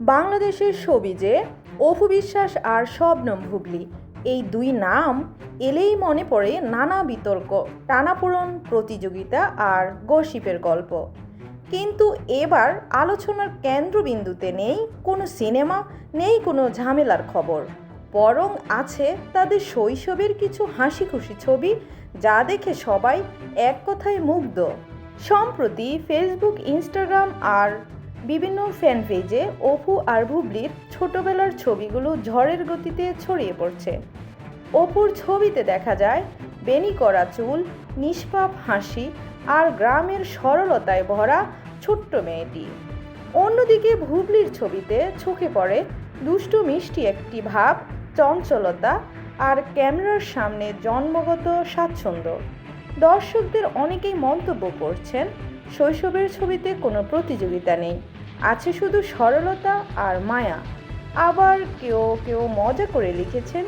বাংলাদেশের ছবিজে অপু বিশ্বাস আর শবনম ভুগলি এই দুই নাম এলেই মনে পড়ে নানা বিতর্ক, টানাপোড়ন প্রতিযোগিতা আর গসিপের গল্প। কিন্তু এবার আলোচনার কেন্দ্রবিন্দুতে নেই কোনো সিনেমা, নেই কোনো ঝামেলার খবর। বরং আছে তাদের শৈশবের কিছু হাসি খুশি ছবি যা দেখে সবাই এক কথায় মুগ্ধ। সম্প্রতি ফেসবুক ইনস্টাগ্রাম আর বিভিন্ন ফ্যান পেজে অপু আর ভুবলির ছোটবেলার ছবিগুলো ঝড়ের গতিতে ছড়িয়ে পড়ছে। অপুর ছবিতে দেখা যায় বেনি করা চুল, নিষ্পাপ হাসি আর গ্রামের সরলতায় ভরা ছোট্ট মেয়েটি। অন্যদিকে ভুবলির ছবিতে চোখে পড়ে দুষ্টু মিষ্টি একটি ভাব, চঞ্চলতা আর ক্যামেরার সামনে জন্মগত স্বাচ্ছন্দ্য। দর্শকদের অনেকেই মন্তব্য করছেন, শৈশবের ছবিতে কোনো প্রতিযোগিতা নেই। আছে শুধু সরলতা আর মায়া। আবার কেউ কেউ মজা করে লিখেছেন,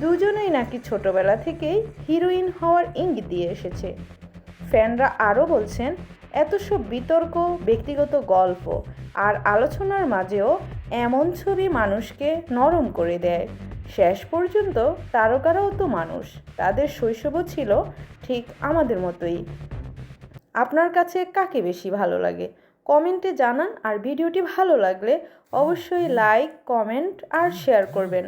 দুজনেই নাকি ছোটবেলা থেকেই হিরোইন হওয়ার ইঙ্গিত দিয়ে এসেছে। ফ্যানরা আরও বলছেন, এত সব বিতর্ক, ব্যক্তিগত গল্প আর আলোচনার মাঝেও এমন ছবি মানুষকে নরম করে দেয়। শেষ পর্যন্ত তারকারাও তো মানুষ, তাদের শৈশবও ছিল ঠিক আমাদের মতোই। আপনার কাছে কাকে বেশি ভালো লাগে? কমেন্টে জানান আর ভিডিওটি ভালো লাগলে অবশ্যই লাইক কমেন্ট আর শেয়ার করবেন।